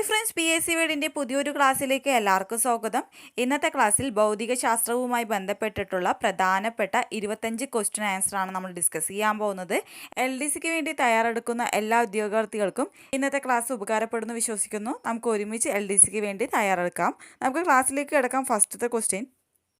Hi friends P S C വേഡിന്റെ പുതിയൊരു ക്ലാസ്സിലേക്ക് എല്ലാവർക്കും സ്വാഗതം. ഇന്നത്തെ ക്ലാസ്സിൽ ഭൗതിക ശാസ്ത്രവുമായി ബന്ധപ്പെട്ടിട്ടുള്ള പ്രധാനപ്പെട്ട ഇരുപത്തഞ്ച് ക്വസ്റ്റ്യൻ ആൻസറാണ് നമ്മൾ ഡിസ്കസ് ചെയ്യാൻ പോകുന്നത്. എൽ ഡി സിക്ക് വേണ്ടി തയ്യാറെടുക്കുന്ന എല്ലാ ഉദ്യോഗാർത്ഥികൾക്കും ഇന്നത്തെ ക്ലാസ് ഉപകാരപ്പെടുന്നു വിശ്വസിക്കുന്നു. നമുക്ക് ഒരുമിച്ച് എൽ ഡി സിക്ക് വേണ്ടി തയ്യാറെടുക്കാം. നമുക്ക് ക്ലാസ്സിലേക്ക് കിടക്കാം. ഫസ്റ്റത്തെ ക്വസ്റ്റ്യൻ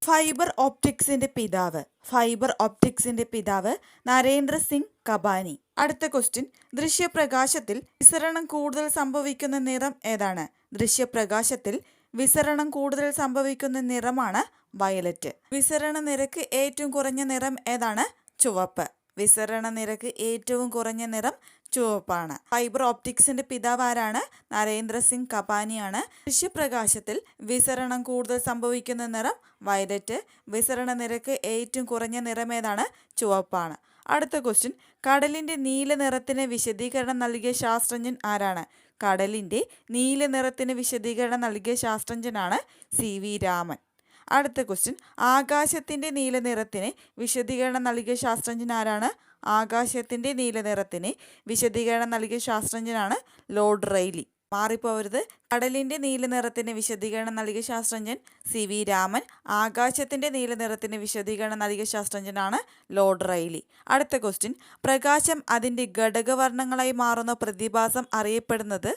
ഫൈബർ ഓപ്റ്റിക്സിന്റെ പിതാവ്. ഫൈബർ ഓപ്റ്റിക്സിന്റെ പിതാവ് നരേന്ദ്ര സിംഗ് കബാനി. അടുത്ത ക്വസ്റ്റ്യൻ. ദൃശ്യപ്രകാശത്തിൽ വിസരണം കൂടുതൽ സംഭവിക്കുന്ന നിറം ഏതാണ്? ദൃശ്യപ്രകാശത്തിൽ വിസരണം കൂടുതൽ സംഭവിക്കുന്ന നിറമാണ് വയലറ്റ്. വിസരണ നിരക്ക് ഏറ്റവും കുറഞ്ഞ നിറം ഏതാണ്? ചുവപ്പ്. വിസരണ നിരക്ക് ഏറ്റവും കുറഞ്ഞ നിറം ചുവപ്പാണ്. ഫൈബർ ഓപ്റ്റിക്സിന്റെ പിതാവ് ആരാണ്? നരേന്ദ്ര സിംഗ് കപാനിയാണ്. ദൃശ്യപ്രകാശത്തിൽ വിസരണം കൂടുതൽ സംഭവിക്കുന്ന നിറം വയലറ്റ്. വിസരണ നിരക്ക് ഏറ്റവും കുറഞ്ഞ നിറം ഏതാണ്? ചുവപ്പാണ്. അടുത്ത ക്വസ്റ്റ്യൻ കടലിന്റെ നീല നിറത്തിന് വിശദീകരണം നൽകിയ ശാസ്ത്രജ്ഞൻ ആരാണ്? കടലിന്റെ നീല നിറത്തിന് വിശദീകരണം നൽകിയ ശാസ്ത്രജ്ഞനാണ് സി വി രാമൻ. അടുത്ത ക്വസ്റ്റ്യൻ ആകാശത്തിന്റെ നീലനിറത്തിന് വിശദീകരണം നൽകിയ ശാസ്ത്രജ്ഞൻ ആരാണ്? ആകാശത്തിന്റെ നീലനിറത്തിന് വിശദീകരണം നൽകിയ ശാസ്ത്രജ്ഞനാണ് ലോർഡ് റെയ്ലി. മാറിപ്പോവരുത്. കടലിന്റെ നീലനിറത്തിന് വിശദീകരണം നൽകിയ ശാസ്ത്രജ്ഞൻ സി വി രാമൻ. ആകാശത്തിന്റെ നീലനിറത്തിന് വിശദീകരണം നൽകിയ ശാസ്ത്രജ്ഞനാണ് ലോർഡ് റൈലി അടുത്ത ക്വസ്റ്റ്യൻ പ്രകാശം അതിന്റെ ഘടകവർണങ്ങളായി മാറുന്ന പ്രതിഭാസം അറിയപ്പെടുന്നത്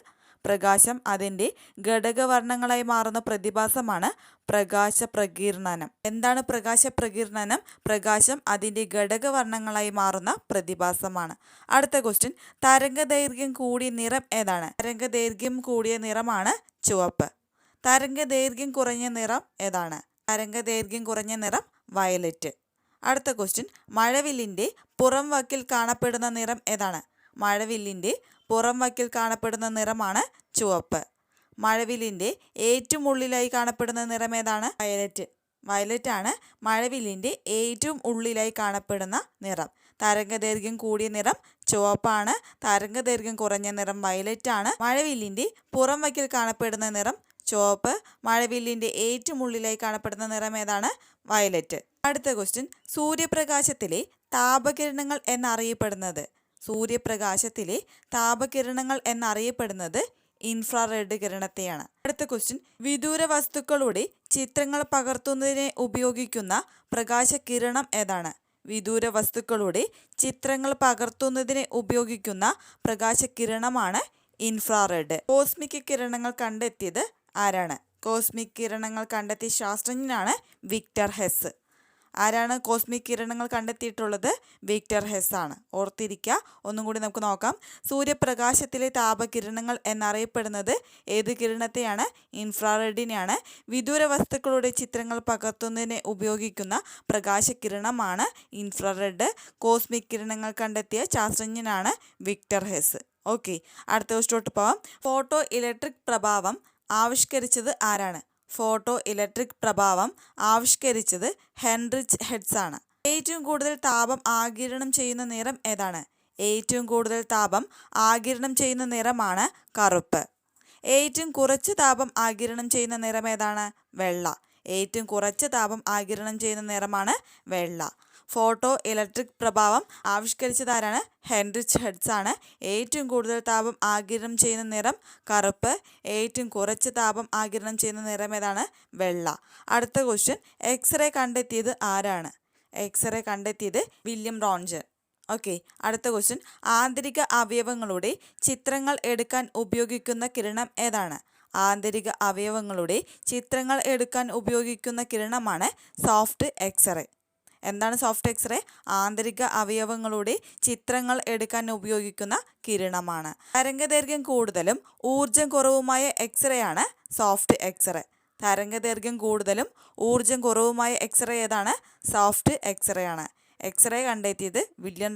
പ്രകാശം അതിന്റെ ഘടകവർണങ്ങളായി മാറുന്ന പ്രതിഭാസമാണ് പ്രകാശ പ്രകീർണനം എന്താണ് പ്രകാശ പ്രകീർണനം പ്രകാശം അതിന്റെ ഘടകവർണങ്ങളായി മാറുന്ന പ്രതിഭാസമാണ്. അടുത്ത ക്വസ്റ്റ്യൻ തരംഗദൈർഘ്യം കൂടിയ നിറം ഏതാണ്? തരംഗദൈർഘ്യം കൂടിയ നിറമാണ് ചുവപ്പ്. തരംഗദൈർഘ്യം കുറഞ്ഞ നിറം ഏതാണ്? തരംഗദൈർഘ്യം കുറഞ്ഞ നിറം വയലറ്റ്. അടുത്ത ക്വസ്റ്റ്യൻ മഴവില്ലിന്റെ പുറം വക്കിൽ കാണപ്പെടുന്ന നിറം ഏതാണ്? മഴവില്ലിന്റെ പുറം വക്കിൽ കാണപ്പെടുന്ന നിറമാണ് ചുവപ്പ്. മഴവില്ലിന്റെ ഏറ്റവും ഉള്ളിലായി കാണപ്പെടുന്ന നിറം ഏതാണ് വയലറ്റ്. വയലറ്റ് ആണ് മഴവില്ലിന്റെ ഏറ്റവും ഉള്ളിലായി കാണപ്പെടുന്ന നിറം. തരംഗദൈർഘ്യം കൂടിയ നിറം ചുവപ്പാണ്. തരംഗദൈർഘ്യം കുറഞ്ഞ നിറം വയലറ്റ് ആണ് മഴവില്ലിന്റെ പുറം വക്കിൽ കാണപ്പെടുന്ന നിറം ചുവപ്പ്. മഴവില്ലിന്റെ ഏറ്റവും ഉള്ളിലായി കാണപ്പെടുന്ന നിറം ഏതാണ്? വയലറ്റ്. അടുത്ത ക്വസ്റ്റ്യൻ സൂര്യപ്രകാശത്തിലെ താപകിരണങ്ങൾ എന്നറിയപ്പെടുന്നത്. സൂര്യപ്രകാശത്തിലെ താപകിരണങ്ങൾ എന്നറിയപ്പെടുന്നത് ഇൻഫ്രാറെഡ് കിരണത്തെയാണ്. അടുത്ത ക്വസ്റ്റ്യൻ വിദൂര വസ്തുക്കളുടെ ചിത്രങ്ങൾ പകർത്തുന്നതിന് ഉപയോഗിക്കുന്ന പ്രകാശകിരണം ഏതാണ്? വിദൂര വസ്തുക്കളുടെ ചിത്രങ്ങൾ പകർത്തുന്നതിന് ഉപയോഗിക്കുന്ന പ്രകാശകിരണമാണ് ഇൻഫ്രാറെഡ് കോസ്മിക് കിരണങ്ങൾ കണ്ടെത്തിയത് ആരാണ്? കോസ്മിക് കിരണങ്ങൾ കണ്ടെത്തിയ ശാസ്ത്രജ്ഞനാണ് വിക്ടർ ഹെസ് ആരാണ് കോസ്മിക് കിരണങ്ങൾ കണ്ടെത്തിയിട്ടുള്ളത്? വിക്ടർ ഹെസ് ആണ് ഓർത്തിരിക്കുക ഒന്നും കൂടി നമുക്ക് നോക്കാം. സൂര്യപ്രകാശത്തിലെ താപകിരണങ്ങൾ എന്നറിയപ്പെടുന്നത് ഏത് കിരണത്തെയാണ്? ഇൻഫ്രാറെഡിനെയാണ്. വിദൂര വസ്തുക്കളുടെ ചിത്രങ്ങൾ പകർത്തുന്നതിന് ഉപയോഗിക്കുന്ന പ്രകാശകിരണമാണ് ഇൻഫ്രാറെഡ്. കോസ്മിക് കിരണങ്ങൾ കണ്ടെത്തിയ ശാസ്ത്രജ്ഞനാണ് വിക്ടർ ഹെസ് ഓക്കെ. അടുത്ത ക്വസ്റ്റോട്ട് പോവാം. ഫോട്ടോ ഇലക്ട്രിക് പ്രഭാവം ആവിഷ്കരിച്ചത് ആരാണ്? ഫോട്ടോ ഇലക്ട്രിക് പ്രഭാവം ആവിഷ്കരിച്ചത് ഹെൻറിച്ച് ഹെഡ്സ് ആണ്. ഏറ്റവും കൂടുതൽ താപം ആകിരണം ചെയ്യുന്ന നിറം ഏതാണ്? ഏറ്റവും കൂടുതൽ താപം ആകിരണം ചെയ്യുന്ന നിറമാണ് കറുപ്പ്. ഏറ്റവും കുറച്ച് താപം ആകിരണം ചെയ്യുന്ന നിറം ഏതാണ്? വെള്ള. ഏറ്റവും കുറച്ച് താപം ആകിരണം ചെയ്യുന്ന നിറമാണ് വെള്ള. ഫോട്ടോ ഇലക്ട്രിക് പ്രഭാവം ആവിഷ്കരിച്ചതാരാണ്? ഹെൻറിച്ച് ഹെഡ്സ് ആണ് ഏറ്റവും കൂടുതൽ താപം ആഗിരണം ചെയ്യുന്ന നിറം കറുപ്പ്. ഏറ്റവും കുറച്ച് താപം ആഗിരണം ചെയ്യുന്ന നിറം ഏതാണ്? വെള്ള. അടുത്ത ക്വസ്റ്റ്യൻ എക്സ്റേ കണ്ടെത്തിയത് ആരാണ്? എക്സ്റേ കണ്ടെത്തിയത് വില്യം റോൺജൻ ഓക്കെ അടുത്ത ക്വസ്റ്റ്യൻ ആന്തരിക അവയവങ്ങളുടെ ചിത്രങ്ങൾ എടുക്കാൻ ഉപയോഗിക്കുന്ന കിരണം ഏതാണ്? ആന്തരിക അവയവങ്ങളുടെ ചിത്രങ്ങൾ എടുക്കാൻ ഉപയോഗിക്കുന്ന കിരണമാണ് സോഫ്റ്റ് എക്സ്റേ എന്താണ് സോഫ്റ്റ് എക്സ്റേ? ആന്തരിക അവയവങ്ങളുടെ ചിത്രങ്ങൾ എടുക്കാൻ ഉപയോഗിക്കുന്ന കിരണമാണ്. തരംഗദൈർഘ്യം കൂടുതലും ഊർജം കുറവുമായ എക്സ്റേ ആണ് സോഫ്റ്റ് എക്സ്റേ. തരംഗദൈർഘ്യം കൂടുതലും ഊർജം കുറവുമായ എക്സ്റേ ഏതാണ്? സോഫ്റ്റ് എക്സ്റേ ആണ് എക്സ്റേ കണ്ടെത്തിയത് വില്യൻ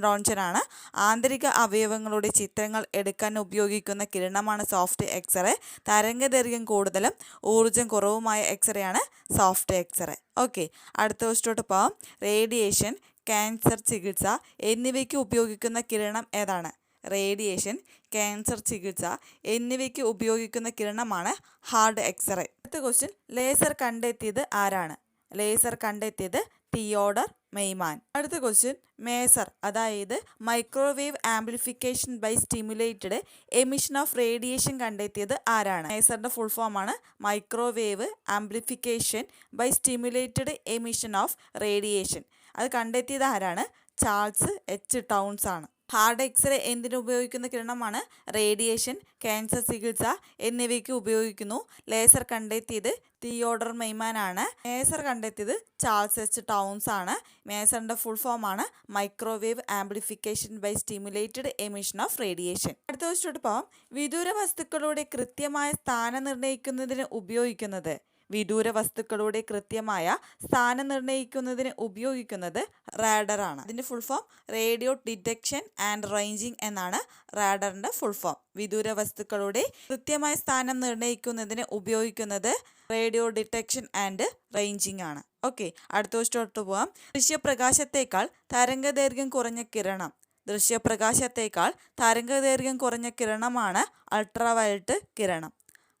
ആണ് ആന്തരിക അവയവങ്ങളുടെ ചിത്രങ്ങൾ എടുക്കാൻ ഉപയോഗിക്കുന്ന കിരണമാണ് സോഫ്റ്റ് എക്സ്റേ തരംഗദൈർഘ്യം കൂടുതലും ഊർജം കുറവുമായ എക്സ്റേ ആണ് സോഫ്റ്റ് എക്സ്റേ ഓക്കെ അടുത്ത ക്വസ്റ്റോട്ട് പോവാം. റേഡിയേഷൻ ക്യാൻസർ ചികിത്സ എന്നിവയ്ക്ക് ഉപയോഗിക്കുന്ന കിരണം ഏതാണ്? റേഡിയേഷൻ ക്യാൻസർ ചികിത്സ എന്നിവയ്ക്ക് ഉപയോഗിക്കുന്ന കിരണമാണ് ഹാർഡ് എക്സ്റേ അടുത്ത ക്വസ്റ്റ്യൻ ലേസർ കണ്ടെത്തിയത് ആരാണ്? ലേസർ കണ്ടെത്തിയത് തിയോഡർ മെയ്മാൻ. അടുത്ത ക്വസ്റ്റ്യൻ മേസർ അതായത് microwave amplification by stimulated emission of radiation കണ്ടെത്തിയത് ആരാണ്? മേസറിന്റെ ഫുൾ ആണ് microwave amplification by stimulated emission of radiation അത് കണ്ടെത്തിയത് ആരാണ്? ചാൾസ് എച്ച് ടൗൺസ് ആണ്. ഹാർഡ് എക്സ്റേ എന്തിനുപയോഗിക്കുന്ന കിരണമാണ്? റേഡിയേഷൻ ക്യാൻസർ ചികിത്സ എന്നിവയ്ക്ക് ഉപയോഗിക്കുന്നു. ലേസർ കണ്ടെത്തിയത് തിയോഡർ മെയ്മാൻ ആണ് മേസർ കണ്ടെത്തിയത് ചാൾസ് എച്ച് ടൗൺസ് ആണ്. മേസറിന്റെ ഫുൾ ഫോം ആണ് microwave amplification by stimulated emission of radiation. അടുത്ത ചോദിച്ചിട്ട് പോകാം വിദൂര വസ്തുക്കളുടെ കൃത്യമായ സ്ഥാനം നിർണയിക്കുന്നതിന് ഉപയോഗിക്കുന്നത്. വിദൂര വസ്തുക്കളുടെ കൃത്യമായ സ്ഥാനം നിർണയിക്കുന്നതിന് ഉപയോഗിക്കുന്നത് റാഡറാണ്. അതിന്റെ full form radio detection and ranging എന്നാണ് റാഡറിന്റെ ഫുൾ ഫോം വിദൂര വസ്തുക്കളുടെ കൃത്യമായ സ്ഥാനം നിർണയിക്കുന്നതിന് ഉപയോഗിക്കുന്നത് റേഡിയോ ഡിറ്റക്ഷൻ ആൻഡ് റേഞ്ചിങ് ആണ്. ഓക്കെ അടുത്ത ക്വസ്റ്റോട്ട് പോവാം. ദൃശ്യപ്രകാശത്തേക്കാൾ തരംഗദൈർഘ്യം കുറഞ്ഞ കിരണം. ദൃശ്യപ്രകാശത്തേക്കാൾ തരംഗദൈർഘ്യം കുറഞ്ഞ കിരണമാണ് അൾട്രാവയലറ്റ് കിരണം.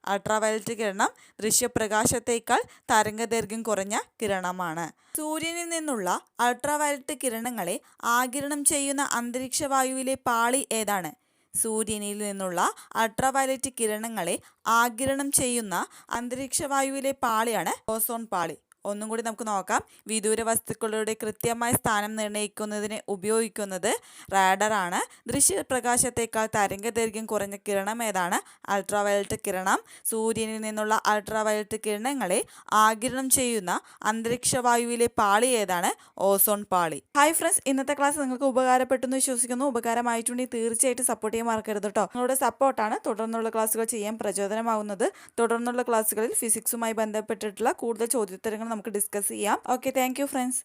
അൾട്രാവയലറ്റ് കിരണം ദൃശ്യപ്രകാശത്തേക്കാൾ തരംഗദൈർഘ്യം കുറഞ്ഞ കിരണമാണ്. സൂര്യനിൽ നിന്നുള്ള അൾട്രാവയലറ്റ് കിരണങ്ങളെ ആകിരണം ചെയ്യുന്ന അന്തരീക്ഷവായുവിലെ പാളി ഏതാണ്? സൂര്യനിൽ നിന്നുള്ള അൾട്രാവയലറ്റ് കിരണങ്ങളെ ആകിരണം ചെയ്യുന്ന അന്തരീക്ഷവായുവിലെ പാളിയാണ് ഓസോൺ പാളി. ഒന്നും കൂടി നമുക്ക് നോക്കാം. വിദൂര വസ്തുക്കളുടെ കൃത്യമായ സ്ഥാനം നിർണയിക്കുന്നതിന് ഉപയോഗിക്കുന്നത് റാഡറാണ് തരംഗ ദൈർഘ്യം കുറഞ്ഞ കിരണം ഏതാണ്? അൾട്രാവയലറ്റ് കിരണം. സൂര്യനിൽ നിന്നുള്ള അൾട്രാവയലറ്റ് കിരണങ്ങളെ ആഗിരണം ചെയ്യുന്ന അന്തരീക്ഷവായുവിലെ പാളി ഏതാണ്? ഓസോൺ പാളി. ഹായ് ഫ്രണ്ട്സ് ഇന്നത്തെ ക്ലാസ് നിങ്ങൾക്ക് ഉപകാരപ്പെട്ടെന്ന് വിശ്വസിക്കുന്നു. ഉപകാരമായിട്ടുണ്ടെങ്കിൽ തീർച്ചയായിട്ടും സപ്പോർട്ട് ചെയ്യാൻ മറക്കരുത് കേട്ടോ നിങ്ങളുടെ സപ്പോർട്ടാണ് തുടർന്നുള്ള ക്ലാസ്സുകൾ ചെയ്യാൻ പ്രചോദനമാകുന്നത് തുടർന്നുള്ള ക്ലാസ്സുകളിൽ ഫിസിക്സുമായി ബന്ധപ്പെട്ടിട്ടുള്ള കൂടുതൽ ചോദ്യോത്തരങ്ങൾ നമുക്ക് ഡിസ്കസ് ചെയ്യാം. Okay thank friends